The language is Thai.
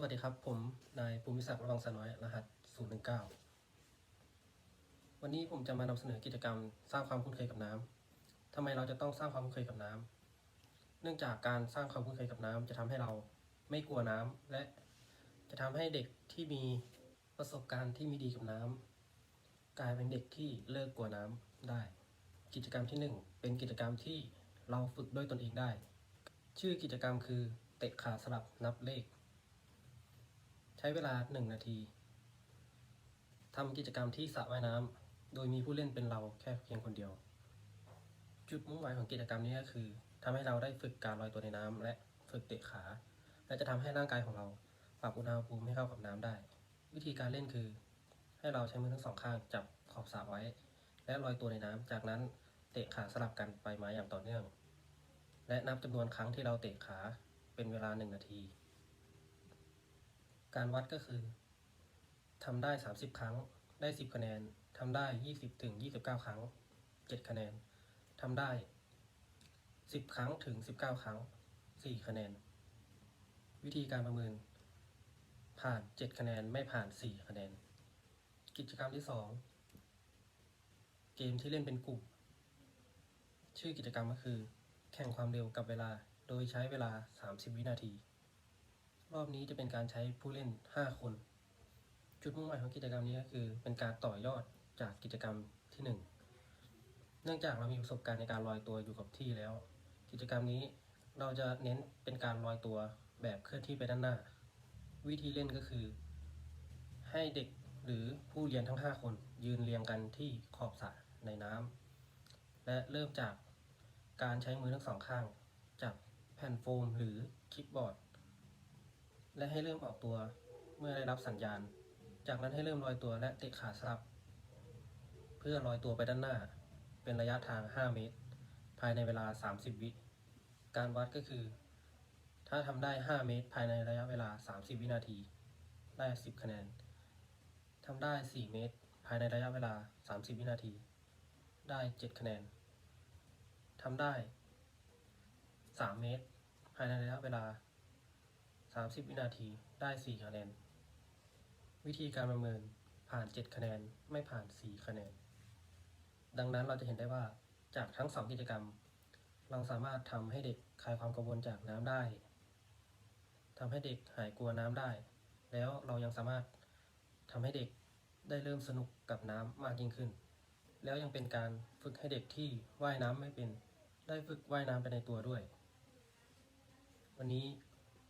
สวัสดีครับ ผมนายภูมิศักดิ์ระวังสน้อยรหัส 019 วันนี้ผมจะมานำเสนอกิจกรรมสร้างความคุ้นเคยกับน้ำทำไมเราจะต้องสร้างความคุ้นเคยกับน้ำเนื่องจากการสร้างความคุ้นเคยกับน้ำจะทำให้เราไม่กลัวน้ำและจะทำให้เด็กที่มีประสบการณ์ที่มีดีกับน้ำกลายเป็นเด็กที่เลิกกลัวน้ำได้ กิจกรรมที่หนึ่งเป็นกิจกรรมที่เราฝึกด้วยตนเองได้ ชื่อกิจกรรมคือเตะขาสลับนับเลข ใช้เวลา 1 นาทีทำกิจกรรมที่สระว่ายน้ำโดยมีผู้เล่นเป็นเราแค่เพียงคนเดียว จุดมุ่งหมายของกิจกรรมนี้ก็คือทำให้เราได้ฝึกการลอยตัวในน้ำและฝึกเตะขา และจะทำให้ร่างกายของเราปรับอุณหภูมิให้เข้ากับน้ำได้ วิธีการเล่นคือ ให้เราใช้มือทั้งสองข้างจับขอบสระไว้ และลอยตัวในน้ำจากนั้นเตะขาสลับกันไปมาอย่างต่อเนื่อง และนับจำนวนครั้งที่เราเตะขาเป็นเวลา 1 นาที การวัดก็คือทำได้ 30 ครั้ง ได้ 10 คะแนนทำได้ 20 ถึง 29 ครั้ง 7 คะแนนทำได้ 10 ครั้งถึง 19 ครั้ง 4 คะแนน วิธีการประเมิน ผ่าน 7 คะแนนไม่ผ่าน 4 คะแนน กิจกรรมที่ 2 เกมที่เล่นเป็นกลุ่ม ชื่อกิจกรรมก็คือ แข่งความเร็วกับเวลา โดยใช้เวลา 30 วินาที รอบนี้จะเป็นการใช้ผู้เล่น 5 คน จุดมุ่งหมายของกิจกรรมนี้ก็คือ เป็นการต่อยอดจากกิจกรรมที่ 1 เนื่องจากเรามีประสบการณ์ในการลอยตัวอยู่กับที่แล้ว กิจกรรมนี้เราจะเน้นเป็นการลอยตัวแบบเคลื่อนที่ไปด้านหน้า วิธีเล่นก็คือ ให้เด็กหรือผู้เรียนทั้ง 5 คน ยืนเรียงกันที่ขอบสระในน้ำและเริ่มจากการใช้มือทั้งสองข้าง จับแผ่นโฟมหรือคลิปบอร์ด และให้เริ่มออกตัวเมื่อได้รับสัญญาณ จากนั้นให้เริ่มลอยตัวและเตะขาสลับ เพื่อลอยตัวไปด้านหน้า เป็นระยะทาง 5 เมตร ภายในเวลา 30 วิ การวัดก็คือ ถ้าทำได้ 5 เมตร ภายในระยะเวลา 30 วินาที ได้ 10 คะแนนทำได้ 4 เมตร ภายในระยะเวลา 30 วินาที ได้ 7 คะแนนทำได้ 3 เมตร ภายในระยะเวลา 30 วินาที ได้ 4 คะแนน วิธีการประเมินผ่าน 7 คะแนน ไม่ผ่าน 4 คะแนน ดังนั้นเราจะเห็นได้ว่าจากทั้ง 2 กิจกรรม เราสามารถทำให้เด็กคลายความกังวลจากน้ำได้ทำให้เด็กหายกลัวน้ำได้ แล้วเรายังสามารถทำให้เด็กได้เริ่มสนุกกับน้ำมากยิ่งขึ้น แล้วยังเป็นการฝึกให้เด็กที่ว่ายน้ำไม่เป็น ได้ฝึกว่ายน้ำไปในตัวด้วย วันนี้